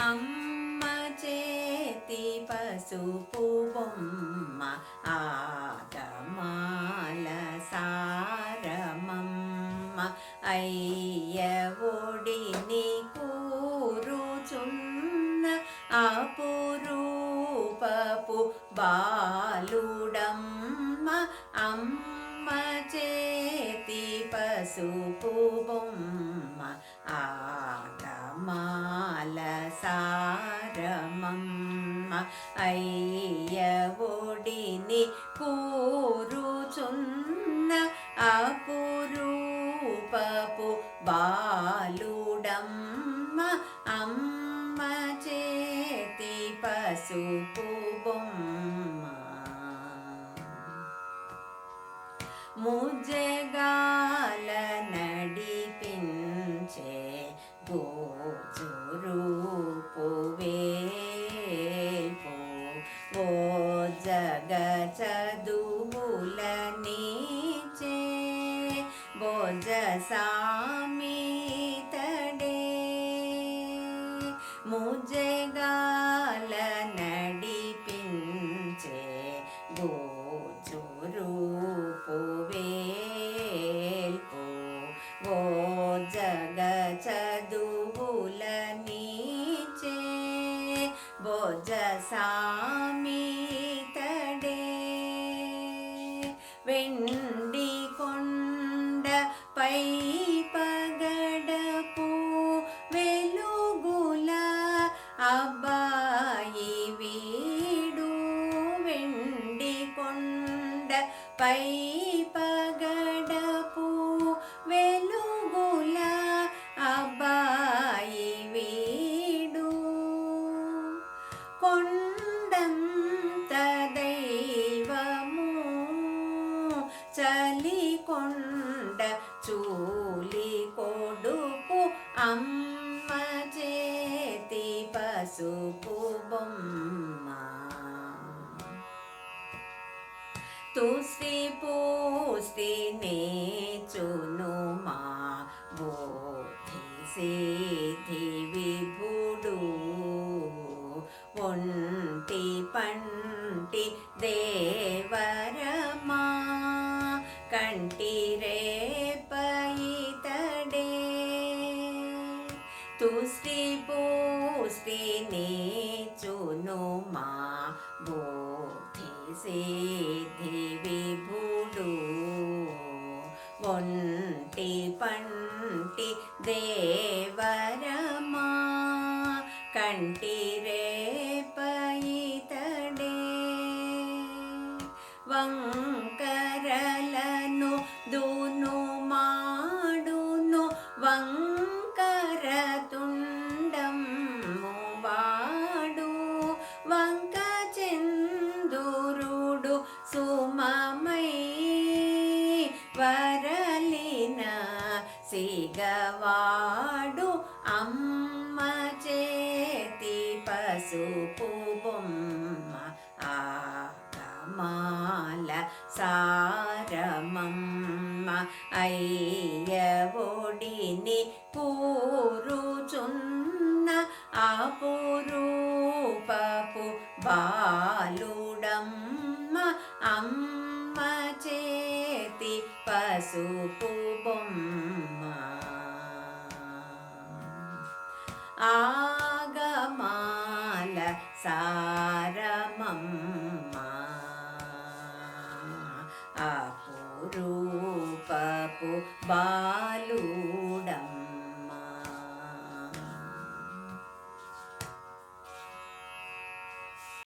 అమ్మ చేతి పసుపు బొమ్మ ఆటమాల సారమమ్మ. అయ్య ఒడిని కూరుచున్న అపురూపపు బాలుడమ్మ. అమ్మ చేతి పసుపు బొమ్మ ఆటమా సారమమ్మ అయ్య ఒడిని కూరుచున్న అపురూపపు బాలుడమ్మ అమ్మ చేతి పసుపు బొమ్మ. ముజగా బోజ సామితడే ముజగాల నడిపించే గోజురూపు వేల్పు ఓ జగ చదువుల నీచే బోజ సామితడే పై పగడపు వెలుగుల అబ్బాయి వీడు. కొండంత దైవము చలి కొండ చూలి కొడుకు అమ్మ చేతి పసుపు బొమ్మ. తుసి పూస్తి నేచును మా బోధి సిద్ధి విభుడు. ఒంటి పంటి దేవరమా కంటి రేపయితడే తుష్టి పూస్తి నేచును మా వంకరలను దూను మాడును వంకర తుండము వాడు వంక చందురుడు సుమమై వరలిన సిగవాడు అమ్మ చేతి పసుపు బొమ్మ మాల సారమమ్మ అయ్య ఒడిని కూరుచున్న అపురూపపు బాలుడమ్మ అమ్మ చేతి పసుపు బొమ్మ. ఆగమాల సారమమ్మ రూపపు బాలుడం.